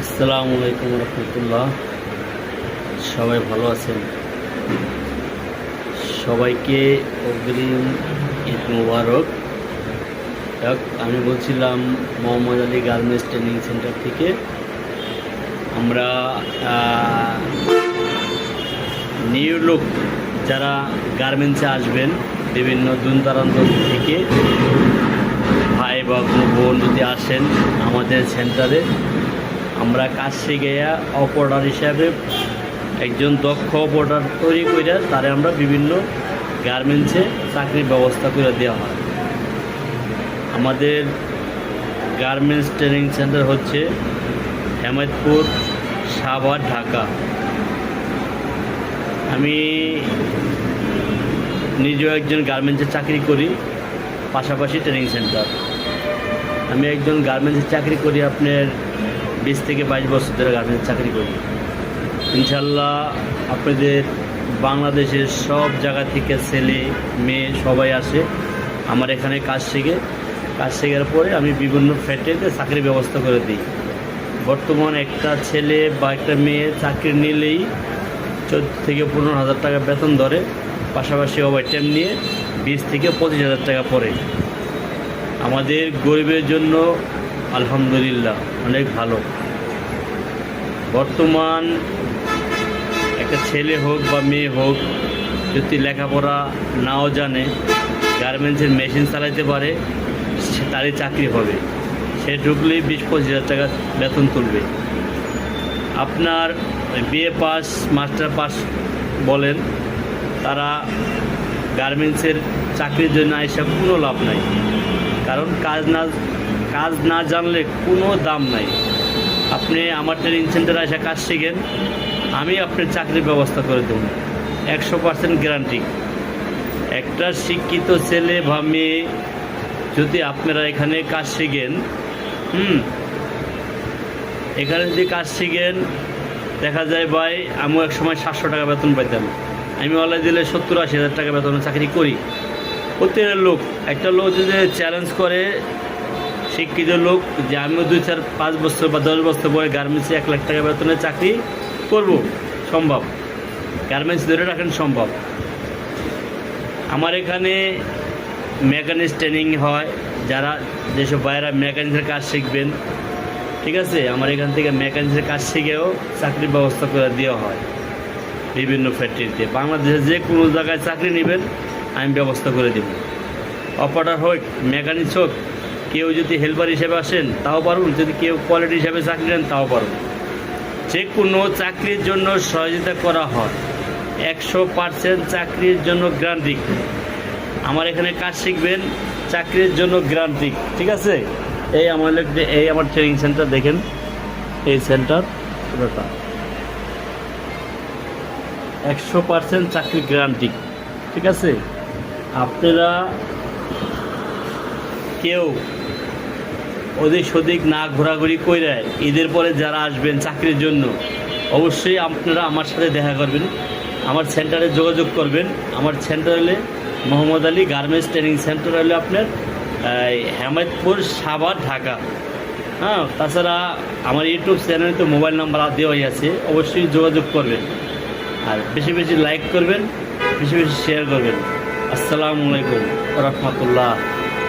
আসসালামু আলাইকুম রহমতুল্লাহ। সবাই ভালো আছেন? সবাইকে অগ্রিম ঈদ মুবারক। আমি বলছিলাম Mohammad Ali garments training center থেকে। আমরা নিউ লোক যারা গার্মেন্টসে আসবেন, বিভিন্ন দূর দূরান্ত থেকে ভাই বা কোনো বোন যদি আসেন আমাদের সেন্টারে আমরা কাজ শিখে অপারেটর হিসাবে একজন দক্ষ অপারেটর তৈরি করে তারে আমরা বিভিন্ন গার্মেন্টসে চাকরির ব্যবস্থা করে দেওয়া হয়। আমাদের গার্মেন্টস ট্রেনিং সেন্টার হচ্ছে হেমায়তপুর সাভার ঢাকা। আমি নিজেও একজন গার্মেন্টসে চাকরি করি, পাশাপাশি ট্রেনিং সেন্টার আমি একজন গার্মেন্টসে চাকরি করি আপনার বিশ থেকে বাইশ বছর ধরে গার্মেন্টস চাকরি করি। ইনশাল্লাহ আপনাদের বাংলাদেশের সব জায়গা থেকে ছেলে, মেয়ে সবাই আসে। আমার এখানে কাজ শেখে। কাজ শেখার পরে আমি বিভিন্ন ফ্যাক্টরিতে চাকরির ব্যবস্থা করে দিই। বর্তমান একটা ছেলে বা একটা মেয়ে চাকরি নিলেই চোদ্দ থেকে পনেরো হাজার টাকা বেতন ধরে। পাশাপাশি ওভার টাইম নিয়ে বিশ থেকে পঁচিশ হাজার টাকা পড়ে আমাদের গরিবের জন্য আলহামদুলিল্লাহ, অনেক ভালো। বর্তমান একটা ছেলে হোক বা মেয়ে হোক, যদি লেখাপড়া নাও জানে গার্মেন্টসের মেশিন চালাইতে পারে তারই চাকরি হবে। সে ঢুকলেই বিশ পঁচিশ হাজার টাকা বেতন তুলবে। আপনার বিএ পাস, মাস্টার পাস বলেন, তারা গার্মেন্টসের চাকরির জন্য এসব কোনো লাভ নাই। কারণ কাজ না কাজ না জানলে কোনো দাম নাই। আপনি আমার ট্রেনিং সেন্টারে এসে কাজ শিখেন, আমি আপনার চাকরির ব্যবস্থা করে দেব। একশো পার্সেন্ট গ্যারান্টি একটা শিক্ষিত ছেলে বা মেয়ে যদি আপনারা এখানে কাজ শিখেন, হুম, এখানে যদি কাজ শিখেন, দেখা যায় ভাই, আমিও এক সময় সাতশো টাকা বেতন পাইতাম। আমি অনলাইন দিলে সত্তর আশি হাজার টাকা বেতনে চাকরি করি। প্রত্যেকের লোক, একটা লোক যদি চ্যালেঞ্জ করে শিক্ষিত লোক যে আমিও দুই চার পাঁচ বছর বা দশ বছর পরে গার্মেন্টসে এক লাখ টাকা বেতনে চাকরি করব, সম্ভব। গার্মেন্টস ধরে রাখেন সম্ভব। আমার এখানে মেকানিক্স ট্রেনিং হয়, যারা যেসব বাইরা মেকানিক্সের কাজ শিখবেন, ঠিক আছে? আমার এখান থেকে মেকানিক্সের কাজ শিখেও চাকরির ব্যবস্থা করে দেওয়া হয় বিভিন্ন ফ্যাক্টরিতে বাংলাদেশে যে কোনো জায়গায় চাকরি নেবেন, আমি ব্যবস্থা করে দেব। অপারেটর হোক মেকানিক্স হোক কেউ যদি হেল্পার হিসেবে আসেন, তাও পারুন। যদি কেউ কোয়ালিটি হিসেবে চাকরি নেন, তাও পারুন। যে কোনো চাকরির জন্য সহযোগিতা করা হয়। একশো পার্সেন্ট চাকরির জন্য গ্রান্টি আমার এখানে কাজ শিখবেন, চাকরির জন্য গ্রান্টি ঠিক আছে? এই আমার এই আমার ট্রেনিং সেন্টার দেখেন। এই সেন্টার পুরোটা একশো পার্সেন্ট চাকরি গ্যারান্টি ঠিক আছে? আপনারা কেউ ওদিক সদিক না ঘোরাঘুরি করে ঈদের পরে যারা আসবেন চাকরির জন্য, অবশ্যই আপনারা আমার সাথে দেখা করবেন, আমার সেন্টারে যোগাযোগ করবেন। আমার সেন্টার হলে Mohammad Ali garments training center হলে আপনার হেমায়তপুর সাভার ঢাকা। হ্যাঁ তাছাড়া আমার ইউটিউব চ্যানেলে তো মোবাইল নাম্বার দেওয়াই আছে, অবশ্যই যোগাযোগ করবেন। আর বেশি বেশি লাইক করবেন, বেশি বেশি শেয়ার করবেন। আসসালামু আলাইকুম রহমতুল্লাহ।